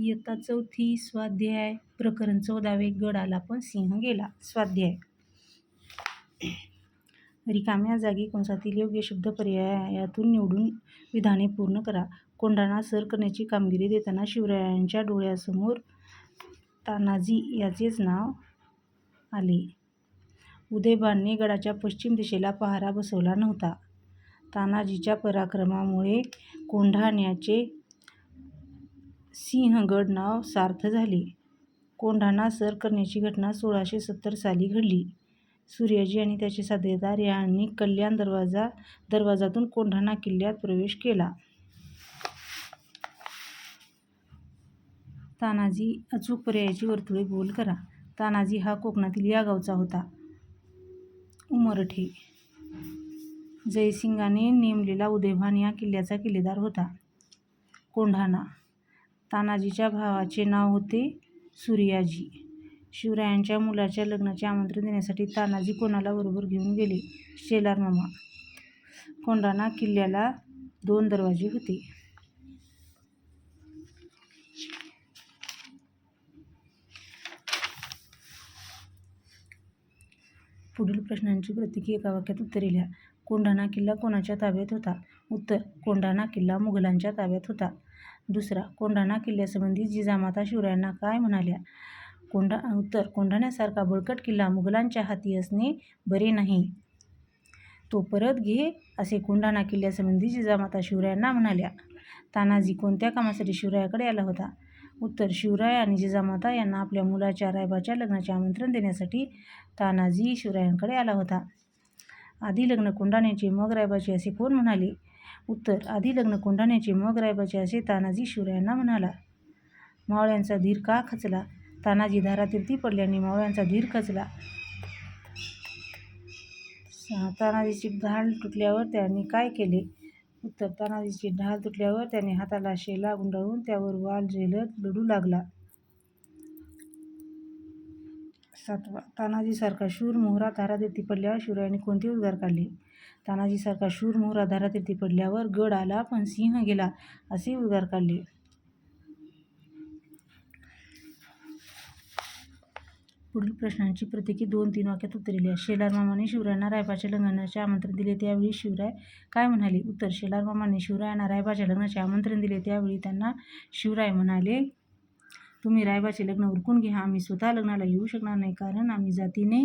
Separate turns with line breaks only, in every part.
इयत्ता चौथी स्वाध्याय प्रकरण चौदावे गड आला पण सिंह गेला. स्वाध्याय. रिकाम्या जागी कंसातील योग्य शब्द पर्यायातून निवडून विधाने पूर्ण करा. कोंढाणा सर करण्याची कामगिरी देताना शिवरायांच्या डोळ्यासमोर तानाजी याचेच नाव आले. उदयबानने गडाच्या पश्चिम दिशेला पहारा बसवला नव्हता. तानाजीच्या पराक्रमामुळे कोंढाण्याचे सिंहगड नाव सार्थ झाले. कोंढाणा सर करण्याची घटना सोळाशे सत्तर साली घडली. सूर्याजी आणि त्याचे साथीदार यांनी कल्याण दरवाजा दरवाजातून कोंढाणा किल्ल्यात प्रवेश केला. तानाजी अचूक पर्यायाची वर्तुळे गोल करा. तानाजी हा कोकणातील या गावचा होता. उमरठे. जयसिंगाने नेमलेला उदयभान या किल्ल्याचा किल्लेदार होता. कोंढाणा. तानाजीच्या भावाचे नाव होते सूर्याजी. शिवरायांच्या मुलाच्या लग्नाचे आमंत्रण देण्यासाठी तानाजी कोणाला बरोबर घेऊन गेले? शेलार मामा. कोंढाणा किल्ल्याला दोन दरवाजे होते. पुढील प्रश्नांची प्रतिकी एका वाक्यात उत्तरे लिहा कोंढाणा किल्ला कोणाच्या ताब्यात होता? उत्तर कोंढाणा किल्ला मुघलांच्या ताब्यात होता. दुसरा कोंढाणा किल्ल्यासंबंधी जिजामाता शिवरायांना काय म्हणाल्या? कोंढा उत्तर कोंढाण्यासारखा बळकट किल्ला मुघलांच्या हाती असणे बरे नाही. तो परत घे असे कोंढाणा किल्ल्यासंबंधी जिजामाता शिवरायांना म्हणाल्या. तानाजी कोणत्या कामासाठी शिवरायाकडे आला होता? उत्तर शिवराय आणि जिजामाता यांना आपल्या मुलाच्या रायबाच्या लग्नाचे आमंत्रण देण्यासाठी तानाजी शिवरायांकडे आला होता. आधी लग्न कोंढाण्याचे मग रायबाचे असे कोण म्हणाले? उत्तर आधी लग्न कोंढाण्याचे मग रायबाचे असे तानाजी शिवरायांना म्हणाला. मावळ्यांचा धीर का खचला? तानाजी धारातीर्थी पडल्याने मावळ्यांचा धीर खचला. तानाजीची ढाल तुटल्यावर त्यांनी काय केले? उत्तर तानाजीची ढाल तुटल्यावर त्याने हाताला शेला गुंडाळून त्यावर वाल झेलत लढू लागला. सातवा. तानाजीसारखा शूर मोहरा धारातीर्थी पडल्यावर शिवरायांनी कोणते उद्गार काढले? तानाजीसारखा शूर मोहरा धारातीर्थी पडल्यावर गड आला पण सिंह गेला असे उद्गार काढले. पुढील प्रश्नांची प्रत्येकी दोन तीन वाक्यात उत्तरे लिहा. शेलार मामाने शिवरायांना रायबाच्या लग्नाचे आमंत्रण दिले त्यावेळी शिवराय काय म्हणाले? उत्तर शेलार मामाने शिवरायांना रायबाच्या लग्नाचे आमंत्रण दिले त्यावेळी त्यांना शिवराय म्हणाले तुम्ही रायबाचे लग्न उरकून घ्या. आम्ही स्वतः लग्नाला येऊ शकणार नाही कारण आम्ही जातीने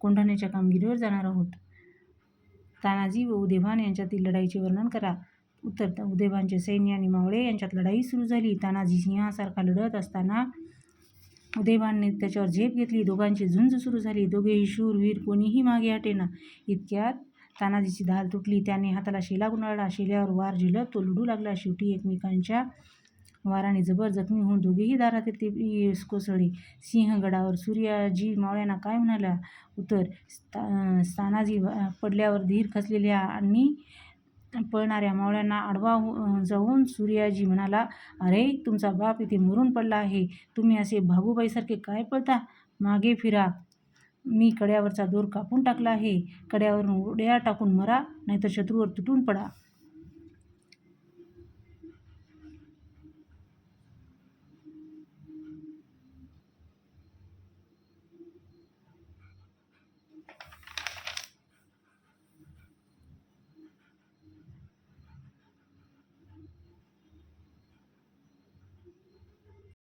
कोंढाण्याच्या कामगिरीवर जाणार आहोत. तानाजी व उदयभान यांच्यातील लढाईचे वर्णन करा. उत्तर उदयभानचे सैन्य आणि मावळे यांच्यात लढाई सुरू झाली. तानाजी सिंहासारखा लढत असताना उदयभानने त्याच्यावर झेप घेतली. दोघांची झुंज सुरू झाली. दोघेही शूरवीर कोणीही मागे हटेना इतक्यात तानाजीची धाल तुटली. त्याने हाताला शेला गुंडाळला. शेल्यावर वार झेलत तो लुडू लागला. शेवटी एकमेकांच्या वाराने जबर जखमी होऊन दोघेही दारात ते कोसळले सिंहगडावर सूर्याजी मावळ्यांना काय म्हणाला? उतर स्ता स्थानाजी पडल्यावर धीर खचलेल्या आणि पळणाऱ्या मावळ्यांना आडवा हो, जाऊन सूर्याजी म्हणाला अरे तुमचा बाप इथे मरून पडला आहे. तुम्ही असे भागूबाईसारखे काय पळता? मागे फिरा. मी कड्यावरचा दोर कापून टाकला आहे. कड्यावरून उड्या टाकून मरा नाहीतर शत्रूवर तुटून पडा.